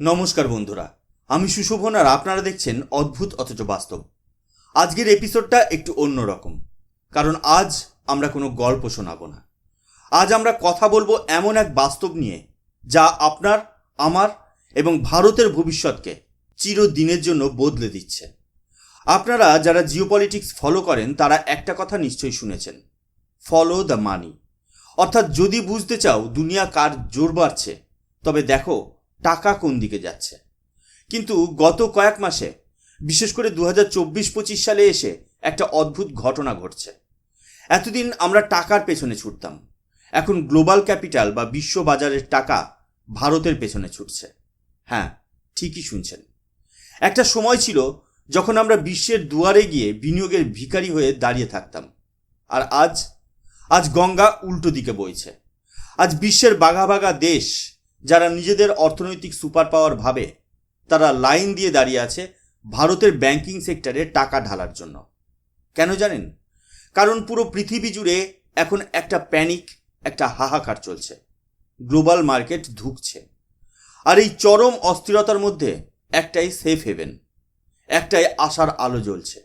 নমস্কার বন্ধুরা, আমি সুশোভন আর আপনারা দেখছেন অদ্ভুত অথচ বাস্তব। আজকের এপিসোডটা একটু অন্যরকম কারণ আজ আমরা কোনো গল্প শোনাবো না। আজ আমরা কথা বলব এমন এক বাস্তব নিয়ে, যা আপনার, আমার এবং ভারতের ভবিষ্যৎকে চিরদিনের জন্য বদলে দিচ্ছে। আপনারা যারা জিওপলিটিক্স ফলো করেন, তারা একটা কথা নিশ্চয়ই শুনেছেন ফলো দ্য মানি অর্থাৎ যদি বুঝতে চাও দুনিয়া কার জোর বাড়ছে, তবে দেখো টাকা কোন দিকে যাচ্ছে? কিন্তু গত কয়েক মাসে, বিশেষ করে দু হাজার চব্বিশ পঁচিশ সালে এসে একটা অদ্ভুত ঘটনা ঘটছে। এতদিন আমরা টাকার পেছনে ছুটতাম। এখন গ্লোবাল ক্যাপিটাল বা বিশ্ব বাজারের টাকা ভারতের পেছনে ছুটছে। হ্যাঁ ঠিকই শুনছেন। একটা সময় ছিল যখন আমরা বিশ্বের দুয়ারে গিয়ে বিনিয়োগের ভিখারি হয়ে দাঁড়িয়ে থাকতাম। আর আজ আজ গঙ্গা উল্টো দিকে বইছে। আজ বিশ্বের বাঘা বাঘা দেশ যারা নিজেদের অর্থনৈতিক সুপার পাওয়ার ভাবে তারা লাইন দিয়ে দাঁড়িয়ে আছে ভারতের ব্যাংকিং সেক্টরে টাকা ঢালার জন্য। কেন জানেন? কারণ পুরো পৃথিবী জুড়ে এখন একটা প্যানিক, একটা হাহাকার চলছে। Global market ধুকছে। আর এই চরম অস্থিরতার মধ্যে একটাই সেফ হেভেন, একটাই আশার আলো জ্বলছে।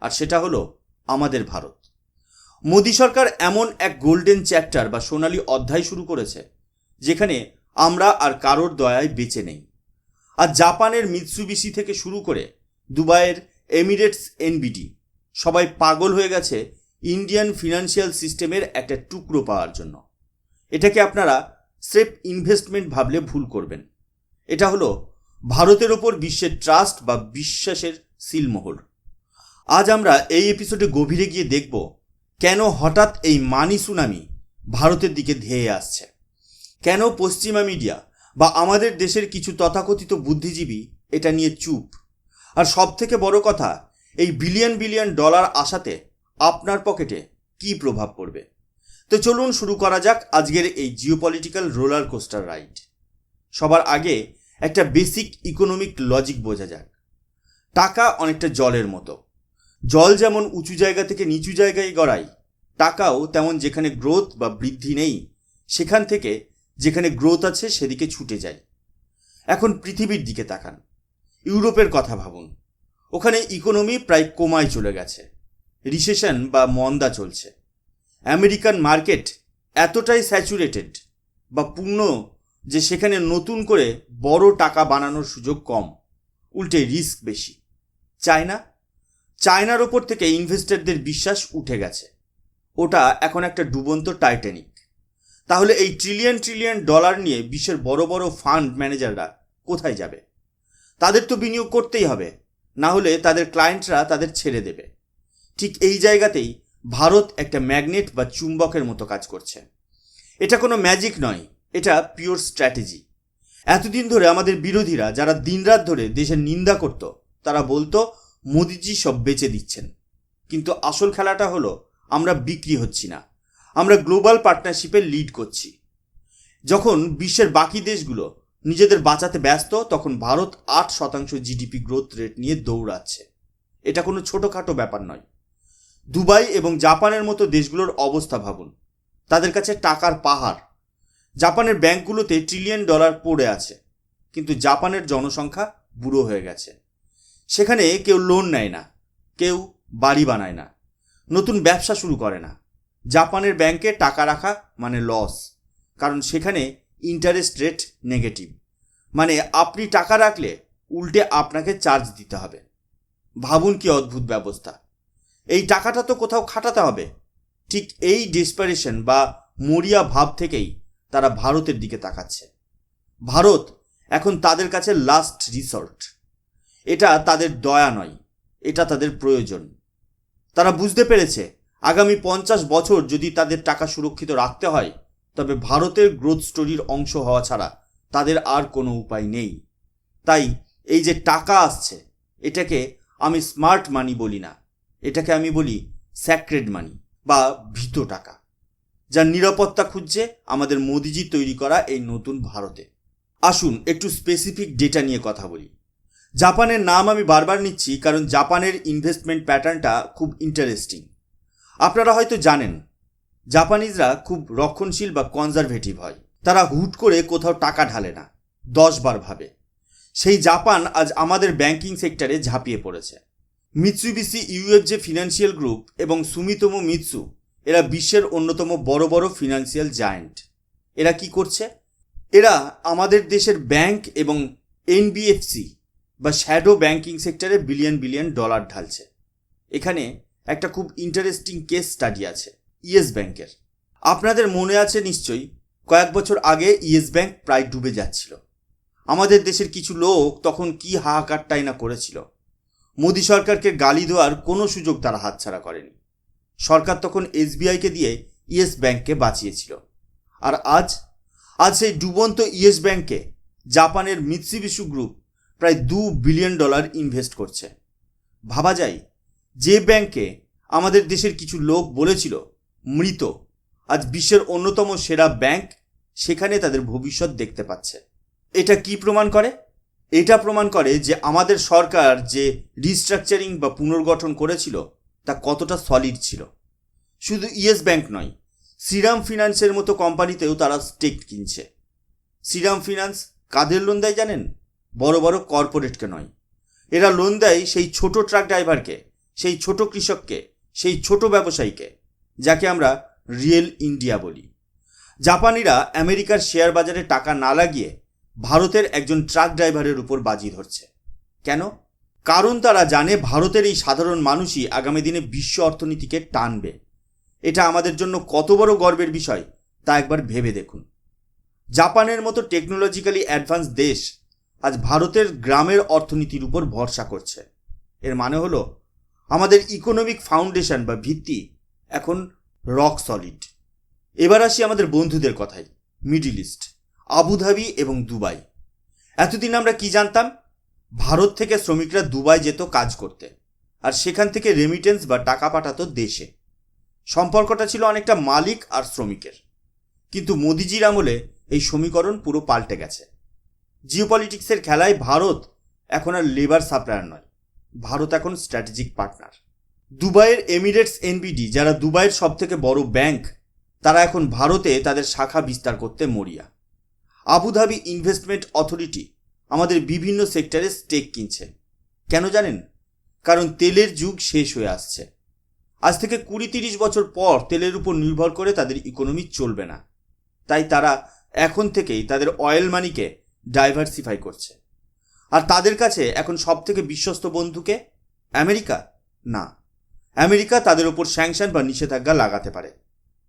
আর সেটা হলো আমাদের ভারত। মোদী সরকার এমন এক গোল্ডেন চ্যাপ্টার বা সোনালী অধ্যায় শুরু করেছে, যেখানে আমরা আর কারোর দয়ায় বেঁচে নেই। আর জাপানের মিৎসুবিশি থেকে শুরু করে দুবাইয়ের এমিরেটস এনবিডি, সবাই পাগল হয়ে গেছে ইন্ডিয়ান ফিনান্সিয়াল সিস্টেমের একটা টুকরো পাওয়ার জন্য। এটাকে আপনারা স্রেফ ইনভেস্টমেন্ট ভাবলে ভুল করবেন। এটা হলো ভারতের ওপর বিশ্বের ট্রাস্ট বা বিশ্বাসের সিলমোহর। আজ আমরা এই এপিসোডে গভীরে গিয়ে দেখব কেন হঠাৎ এই মানি সুনামি ভারতের দিকে ধেয়ে আসছে। কেন পশ্চিমা মিডিয়া বা আমাদের দেশের কিছু তথাকথিত বুদ্ধিজীবী এটা নিয়ে চুপ? আর সব থেকে বড় কথা, এই বিলিয়ন বিলিয়ন ডলার আসাতে আপনার পকেটে কি প্রভাব পড়বে? তো চলুন শুরু করা যাক আজকের এই জিওপলিটিক্যাল রোলার কোস্টার রাইড সবার আগে একটা বেসিক ইকোনমিক লজিক বোঝা যাক। টাকা অনেকটা জলের মতো। জল যেমন উঁচু জায়গা থেকে নিচু জায়গায় গড়ায়, টাকাও তেমন যেখানে গ্রোথ বা বৃদ্ধি নেই, সেখান থেকে যেখানে গ্রোথ আছে সেদিকে ছুটে যায় এখন পৃথিবীর দিকে তাকান। ইউরোপের কথা ভাবুন। ওখানে ইকোনমি প্রায় কমায় চলে গেছে। রিসেশন বা মন্দা চলছে। আমেরিকান মার্কেট এতটাই স্যাচুরেটেড বা পূর্ণ যে সেখানে নতুন করে বড় টাকা বানানোর সুযোগ কম, উল্টে রিস্ক বেশি। চায়না? চায়নার ওপর থেকে ইনভেস্টরদের বিশ্বাস উঠে গেছে। ওটা এখন একটা ডুবন্ত টাইটানিক তাহলে এই ট্রিলিয়ন ট্রিলিয়ন ডলার নিয়ে বিশ্বের বড় বড় ফান্ড ম্যানেজাররা কোথায় যাবে? তাদের তো বিনিয়োগ করতেই হবে, না হলে তাদের ক্লায়েন্টরা তাদের ছেড়ে দেবে। ঠিক এই জায়গাতেই ভারত একটা ম্যাগনেট বা চুম্বকের মতো কাজ করছে। এটা কোনো ম্যাজিক নয়, এটা পিওর স্ট্র্যাটেজি এতদিন ধরে আমাদের বিরোধীরা যারা দিনরাত ধরে দেশের নিন্দা করত, তারা বলতো, মোদিজি সব বেচে দিচ্ছেন। কিন্তু আসল খেলাটা হলো, আমরা বিক্রি হচ্ছি না। আমরা গ্লোবাল পার্টনারশিপে লিড করছি। যখন বিশ্বের বাকি দেশগুলো নিজেদের বাঁচাতে ব্যস্ত, তখন ভারত আট শতাংশ জিডিপি গ্রোথ রেট নিয়ে দৌড়াচ্ছে। এটা কোনো ছোটোখাটো ব্যাপার নয়। দুবাই এবং জাপানের মতো দেশগুলোর অবস্থা ভাবুন। তাদের কাছে টাকার পাহাড়। জাপানের ব্যাংকগুলোতে ট্রিলিয়ন ডলার পড়ে আছে, কিন্তু জাপানের জনসংখ্যা বুড়ো হয়ে গেছে। সেখানে কেউ লোন নেয় না, কেউ বাড়ি বানায় না, নতুন ব্যবসা শুরু করে না। জাপানের ব্যাংকে টাকা রাখা মানে লস, কারণ সেখানে ইন্টারেস্ট রেট নেগেটিভ মানে আপনি টাকা রাখলে উল্টে আপনাকে চার্জ দিতে হবে। ভাবুন কি অদ্ভুত ব্যবস্থা। এই টাকাটা তো কোথাও খাটাতে হবে। ঠিক এই ডিসপারেশন বা মরিয়া ভাব থেকেই তারা ভারতের দিকে তাকাচ্ছে। ভারত এখন তাদের কাছে লাস্ট রিসর্ট এটা তাদের দয়া নয়, এটা তাদের প্রয়োজন। তারা বুঝতে পেরেছে আগামী পঞ্চাশ বছর যদি তাদের টাকা সুরক্ষিত রাখতে হয়, তবে ভারতের গ্রোথ স্টোরির অংশ হওয়া ছাড়া তাদের আর কোনো উপায় নেই। তাই এই যে টাকা আসছে, এটাকে আমি স্মার্ট মানি বলি না। এটাকে আমি বলি স্যাক্রেড মানি বা ভীত টাকা যার নিরাপত্তা খুঁজছে আমাদের মোদিজি তৈরি করা এই নতুন ভারতে। আসুন একটু স্পেসিফিক ডেটা নিয়ে কথা বলি। জাপানের নাম আমি বারবার নিচ্ছি কারণ জাপানের ইনভেস্টমেন্ট প্যাটার্নটা খুব ইন্টারেস্টিং আপনারা হয়তো জানেন, জাপানিজরা খুব রক্ষণশীল বা কনজারভেটিভ হয়। তারা হুট করে কোথাও টাকা ঢালে না, দশ বার ভাবে। সেই জাপান আজ আমাদের ব্যাংকিং সেক্টরে ঝাঁপিয়ে পড়েছে। মিৎসুবিসি ইউএফজে ফিনান্সিয়াল গ্রুপ এবং সুমিতোমো মিৎসু এরা বিশ্বের অন্যতম বড় বড় ফিনান্সিয়াল জায়ান্ট এরা কি করছে? এরা আমাদের দেশের ব্যাংক এবং এনবিএফসি বা শ্যাডো ব্যাংকিং সেক্টরে বিলিয়ন বিলিয়ন ডলার ঢালছে। এখানে একটা খুব ইন্টারেস্টিং কেস স্টাডি আছে, ইয়েস ব্যাংকের। আপনাদের মনে আছে নিশ্চয়ই, কয়েক বছর আগে ইয়েস ব্যাংক প্রায় ডুবে যাচ্ছিল। আমাদের দেশের কিছু লোক তখন কি হাহাকারটাই না করেছিল। মোদী সরকারকে গালি দেওয়ার কোনো সুযোগ তারা হাতছাড়া করেনি। সরকার তখন এসবিআইকে দিয়ে ইয়েস ব্যাংককে বাঁচিয়েছিল। আর আজ আজ সেই ডুবন্ত ইয়েস ব্যাংকে জাপানের মিৎসিবিশু গ্রুপ প্রায় দু বিলিয়ন ডলার ইনভেস্ট করছে। ভাবা যায় যে ব্যাংকে আমাদের দেশের কিছু লোক বলেছিল, মৃত, আজ বিশ্বের অন্যতম সেরা ব্যাংক, সেখানে তাদের ভবিষ্যৎ দেখতে পাচ্ছে। এটা কি প্রমাণ করে? এটা প্রমাণ করে যে আমাদের সরকার যে রিস্ট্রাকচারিং বা পুনর্গঠন করেছিল, তা কতটা সলিড ছিল। শুধু ইয়েস ব্যাংক নয়, শ্রীরাম ফিনান্সের মতো কোম্পানিতেও তারা স্টেক কিনছে। শ্রীরাম ফিনান্স কাদের লোন দেয় জানেন? বড় বড় কর্পোরেটকে নয়। এরা লোন দেয় সেই ছোট ট্রাক ড্রাইভারকে সেই ছোট কৃষককে, সেই ছোট ব্যবসায়ীকে, যাকে আমরা রিয়েল ইন্ডিয়া বলি। জাপানিরা আমেরিকার শেয়ার বাজারে টাকা না লাগিয়ে ভারতের একজন ট্রাক ড্রাইভারের উপর বাজি ধরছে। কেন? কারণ তারা জানে ভারতের এই সাধারণ মানুষই আগামী দিনে বিশ্ব অর্থনীতিকে টানবে। এটা আমাদের জন্য কত বড় গর্বের বিষয়, তা একবার ভেবে দেখুন। জাপানের মতো টেকনোলজিক্যালি অ্যাডভান্স দেশ আজ ভারতের গ্রামের অর্থনীতির উপর ভরসা করছে। এর মানে হলো আমাদের ইকোনমিক ফাউন্ডেশন বা ভিত্তি এখন রক সলিড এবার আসি আমাদের বন্ধুদের কথায় মিডিল ইস্ট আবুধাবি এবং দুবাই এতদিন আমরা কি জানতাম? ভারত থেকে শ্রমিকরা দুবাই যেত কাজ করতে, আর সেখান থেকে রেমিটেন্স বা টাকা পাঠাতো দেশে। সম্পর্কটা ছিল অনেকটা মালিক আর শ্রমিকের। কিন্তু মোদিজির আমলে এই সমীকরণ পুরো পাল্টে গেছে। জিওপলিটিক্সের খেলায় ভারত এখন আর লেবার সাপ্লায়ার নয়। ভারত এখন স্ট্র্যাটেজিক পার্টনার দুবাইয়ের এমিরেটস এনবিডি যারা দুবাইয়ের সব থেকে বড় ব্যাংক তারা এখন ভারতে তাদের শাখা বিস্তার করতে মরিয়া। আবুধাবি ইনভেস্টমেন্ট অথরিটি আমাদের বিভিন্ন সেক্টরে স্টেক কিনছে। কেন জানেন? কারণ তেলের যুগ শেষ হয়ে আসছে। আজ থেকে কুড়ি তিরিশ বছর পর তেলের উপর নির্ভর করে তাদের ইকোনমি চলবে না। তাই তারা এখন থেকেই তাদের অয়েল মানিকে ডাইভার্সিফাই করছে। আর তাদের কাছে এখন সব থেকে বিশ্বস্ত বন্ধুকে? আমেরিকা? না। আমেরিকা তাদের ওপর স্যাংশন বা নিষেধাজ্ঞা লাগাতে পারে।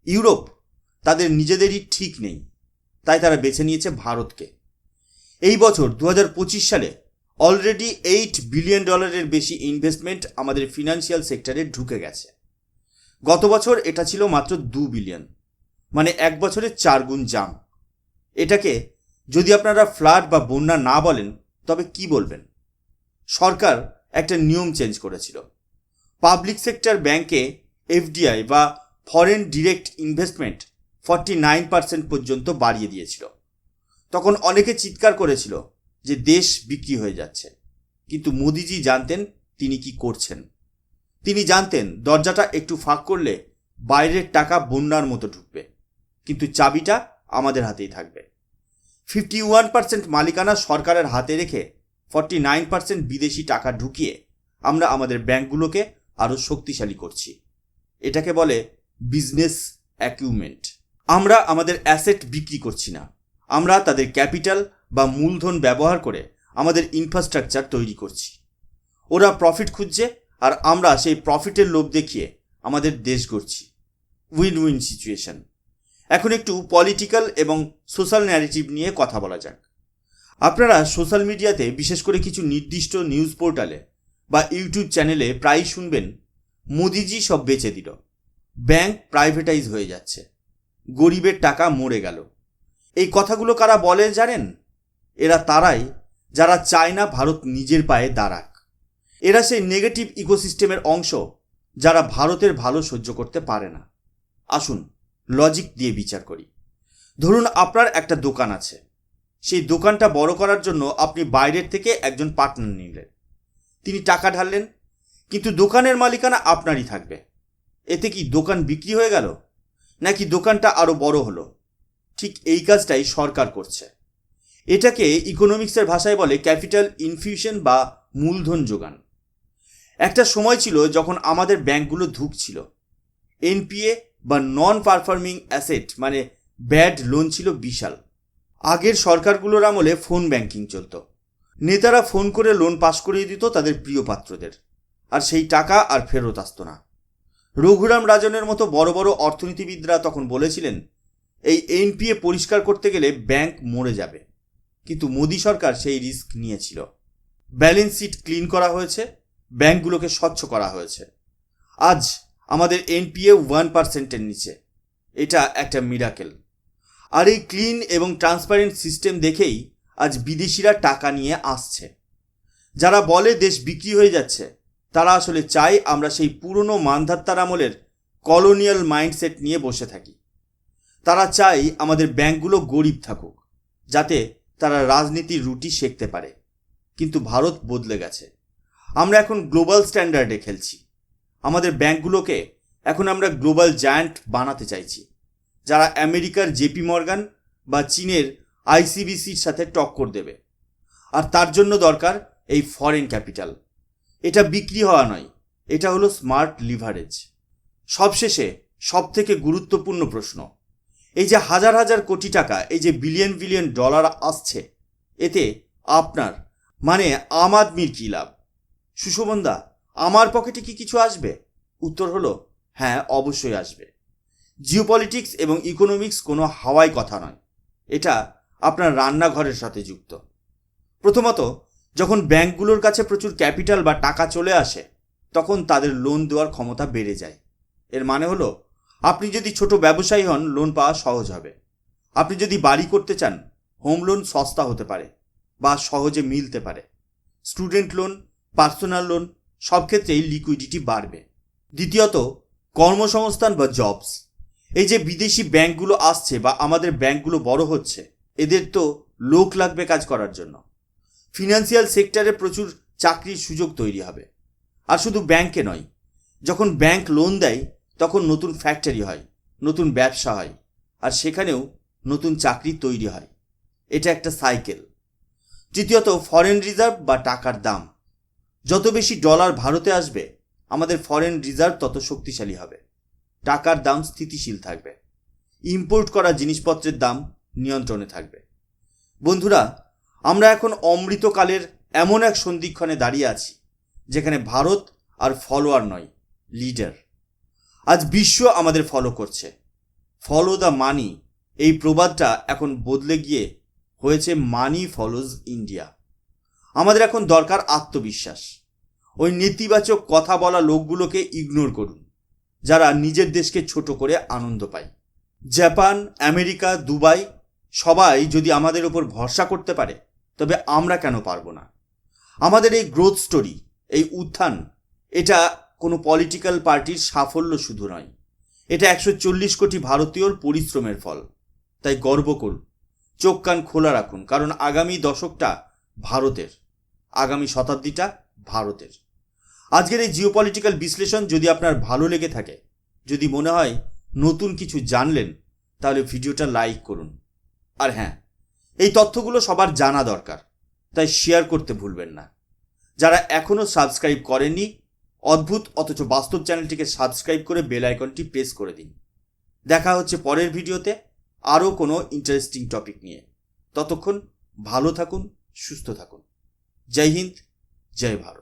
ইউরোপ তাদের নিজেদেরই ঠিক নেই। তাই তারা বেছে নিয়েছে ভারতকে। এই বছর দু হাজার পঁচিশ সালে অলরেডি এইট বিলিয়ন ডলারের বেশি ইনভেস্টমেন্ট আমাদের ফিনান্সিয়াল সেক্টরে ঢুকে গেছে। গত বছর এটা ছিল মাত্র দু বিলিয়ন মানে এক বছরে চার গুণ জাম এটাকে যদি আপনারা ফ্লাড বা বন্যা না বলেন তবে কি বলবেন? সরকার একটা নিয়ম চেঞ্জ করেছিল। পাবলিক সেক্টর ব্যাংকে এফডিআই বা foreign direct investment forty nine percent পর্যন্ত বাড়িয়ে দিয়েছিল। তখন অনেকে চিৎকার করেছিল যে দেশ বিক্রি হয়ে যাচ্ছে। কিন্তু মোদিজি জানতেন তিনি কি করছেন। তিনি জানতেন দরজাটা একটু ফাঁক করলে বাইরের টাকা বন্যার মতো ঢুকবে। কিন্তু চাবিটা আমাদের হাতেই থাকবে। ফিফটি ওয়ান পার্সেন্ট মালিকানা সরকারের হাতে রেখে ফর্টি নাইন পার্সেন্ট বিদেশি টাকা ঢুকিয়ে আমরা আমাদের ব্যাংকগুলোকে আরও শক্তিশালী করছি। এটাকে বলে বিজনেস অ্যাকিউমেন্ট আমরা আমাদের অ্যাসেট বিক্রি করছি না। আমরা তাদের ক্যাপিটাল বা মূলধন ব্যবহার করে আমাদের ইনফ্রাস্ট্রাকচার তৈরি করছি। ওরা প্রফিট খুঁজছে আর আমরা সেই প্রফিটের লোভ দেখিয়ে আমাদের দেশ গড়ছি। উইন উইন সিচুয়েশন এখন একটু পলিটিক্যাল এবং সোশ্যাল ন্যারেটিভ নিয়ে কথা বলা যাক। আপনারা সোশ্যাল মিডিয়াতে বিশেষ করে কিছু নির্দিষ্ট নিউজ পোর্টালে বা ইউটিউব চ্যানেলে প্রায়ই শুনবেন, মোদিজি সব বেচে দিল। ব্যাংক প্রাইভেটাইজ হয়ে যাচ্ছে। গরিবের টাকা মরে গেল। এই কথাগুলো কারা বলে জানেন? এরা তারাই, যারা চায় না ভারত নিজের পায়ে দাঁড়াক। এরা সেই নেগেটিভ ইকোসিস্টেমের অংশ, যারা ভারতের ভালো সহ্য করতে পারে না। আসুন লজিক দিয়ে বিচার করি। ধরুন আপনার একটা দোকান আছে। সেই দোকানটা বড় করার জন্য আপনি বাইরের থেকে একজন পার্টনার নিলেন। তিনি টাকা ঢাললেন, কিন্তু দোকানের মালিকানা আপনারই থাকবে। এতে কি দোকান বিক্রি হয়ে গেল? নাকি দোকানটা আরও বড় হলো? ঠিক এই কাজটাই সরকার করছে। এটাকে ইকোনমিক্সের ভাষায় বলে ক্যাপিটাল ইনফিউশন বা মূলধন যোগান। একটা সময় ছিল যখন আমাদের ব্যাংকগুলো ধুকছিল। এনপিএ বা নন পারফর্মিং অ্যাসেট মানে ব্যাড লোন ছিল বিশাল। আগের সরকারগুলোর আমলে ফোন ব্যাংকিং চলতো। নেতারা ফোন করে লোন পাস করিয়ে দিত তাদের প্রিয় পাত্রদের। আর সেই টাকা আর ফেরত আসতো না। রঘুরাম রাজনের মতো বড় বড় অর্থনীতিবিদরা তখন বলেছিলেন, এই এনপিএ পরিষ্কার করতে গেলে ব্যাংক মরে যাবে। কিন্তু মোদী সরকার সেই রিস্ক নিয়েছিল। ব্যালেন্স শিট ক্লিন করা হয়েছে ব্যাংকগুলোকে স্বচ্ছ করা হয়েছে। আজ আমাদের এনপিএ ওয়ান পার্সেন্টের নিচে। এটা একটা মিরাকেল আর এই ক্লিন এবং ট্রান্সপারেন্ট সিস্টেম দেখেই আজ বিদেশিরা টাকা নিয়ে আসছে। যারা বলে দেশ বিক্রি হয়ে যাচ্ছে, তারা আসলে চায় আমরা সেই পুরনো মানধাত্তার আমলের কলোনিয়াল মাইন্ডসেট নিয়ে বসে থাকি। তারা চাই আমাদের ব্যাংকগুলো গরিব থাকুক, যাতে তারা রাজনীতির রুটি শেখতে পারে। কিন্তু ভারত বদলে গেছে। আমরা এখন গ্লোবাল স্ট্যান্ডার্ডে খেলছি। আমাদের ব্যাংকগুলোকে এখন আমরা গ্লোবাল জায়ান্ট বানাতে চাইছি, যারা আমেরিকার জেপি মর্গান বা চীনের আইসিবিসির সাথে টক্কর দেবে। আর তার জন্য দরকার এই ফরেন ক্যাপিটাল। এটা বিক্রি হওয়া নয়, এটা হলো স্মার্ট লিভারেজ। সবশেষে সব থেকে গুরুত্বপূর্ণ প্রশ্ন, এই যে হাজার হাজার কোটি টাকা, এই যে বিলিয়ন বিলিয়ন ডলার আসছে, এতে আপনার মানে আম আদমির কী লাভ? সুশোভনদা আমার পকেটে কি কিছু আসবে? উত্তর হলো হ্যাঁ অবশ্যই আসবে। জিওপলিটিক্স এবং ইকোনমিক্স কোনো হাওয়াই কথা নয়। এটা আপনার রান্নাঘরের সাথে যুক্ত। প্রথমত, যখন ব্যাংকগুলোর কাছে প্রচুর ক্যাপিটাল বা টাকা চলে আসে, তখন তাদের লোন দেওয়ার ক্ষমতা বেড়ে যায়। এর মানে হলো, আপনি যদি ছোট ব্যবসায়ী হন লোন পাওয়া সহজ হবে। আপনি যদি বাড়ি করতে চান হোম লোন সস্তা হতে পারে বা সহজে মিলতে পারে। স্টুডেন্ট লোন পার্সোনাল লোন সব ক্ষেত্রেই লিকুইডিটি বাড়বে। দ্বিতীয়ত, কর্মসংস্থান বা জবস এই যে বিদেশি ব্যাংকগুলো আসছে বা আমাদের ব্যাংকগুলো বড় হচ্ছে, এদের তো লোক লাগবে কাজ করার জন্য। ফিনান্সিয়াল সেক্টরে প্রচুর চাকরির সুযোগ তৈরি হবে। আর শুধু ব্যাংকে নয়, যখন ব্যাংক লোন দেয়, তখন নতুন ফ্যাক্টরি হয়, নতুন ব্যবসা হয়, আর সেখানেও নতুন চাকরি তৈরি হয়। এটা একটা সাইকেল তৃতীয়ত ফরেন রিজার্ভ বা টাকার দাম। যত বেশি ডলার ভারতে আসবে, আমাদের ফরেন রিজার্ভ তত শক্তিশালী হবে। টাকার দাম স্থিতিশীল থাকবে। ইম্পোর্ট করা জিনিসপত্রের দাম নিয়ন্ত্রণে থাকবে। বন্ধুরা, আমরা এখন অমৃতকালের এমন এক সন্ধিক্ষণে দাঁড়িয়ে আছি, যেখানে ভারত আর ফলোয়ার নয় লিডার আজ বিশ্ব আমাদের ফলো করছে। ফলো দ্য মানি এই প্রবাদটা এখন বদলে গিয়ে হয়েছে মানি ফলোজ ইন্ডিয়া আমাদের এখন দরকার আত্মবিশ্বাস। ওই নেতিবাচক কথা বলা লোকগুলোকে ইগনোর করুন, যারা নিজের দেশকে ছোট করে আনন্দ পায়। জাপান, আমেরিকা, দুবাই, সবাই যদি আমাদের ওপর ভরসা করতে পারে, তবে আমরা কেন পারব না? আমাদের এই গ্রোথ স্টোরি এই উত্থান, এটা কোনো পলিটিক্যাল পার্টির সাফল্য শুধু নয়। এটা একশো চল্লিশ কোটি ভারতীয়র পরিশ্রমের ফল। তাই গর্ব করুন, চোখ কান খোলা রাখুন, কারণ আগামী দশকটা ভারতের। আগামী শতাব্দীটা ভারতের। আজকের এই জিওপলিটিক্যাল বিশ্লেষণ যদি আপনার ভালো লেগে থাকে, যদি মনে হয় নতুন কিছু জানলেন, তাহলে ভিডিওটা লাইক করুন। আর হ্যাঁ এই তথ্যগুলো সবার জানা দরকার, তাই শেয়ার করতে ভুলবেন না। যারা এখনও সাবস্ক্রাইব করেননি, অদ্ভুত অথচ বাস্তব চ্যানেলটিকে সাবস্ক্রাইব করে বেল আইকনটি প্রেস করে দিন। দেখা হচ্ছে পরের ভিডিওতে আরও কোনো ইন্টারেস্টিং টপিক নিয়ে। ততক্ষণ ভালো থাকুন, সুস্থ থাকুন। जय हिंद जय भारत।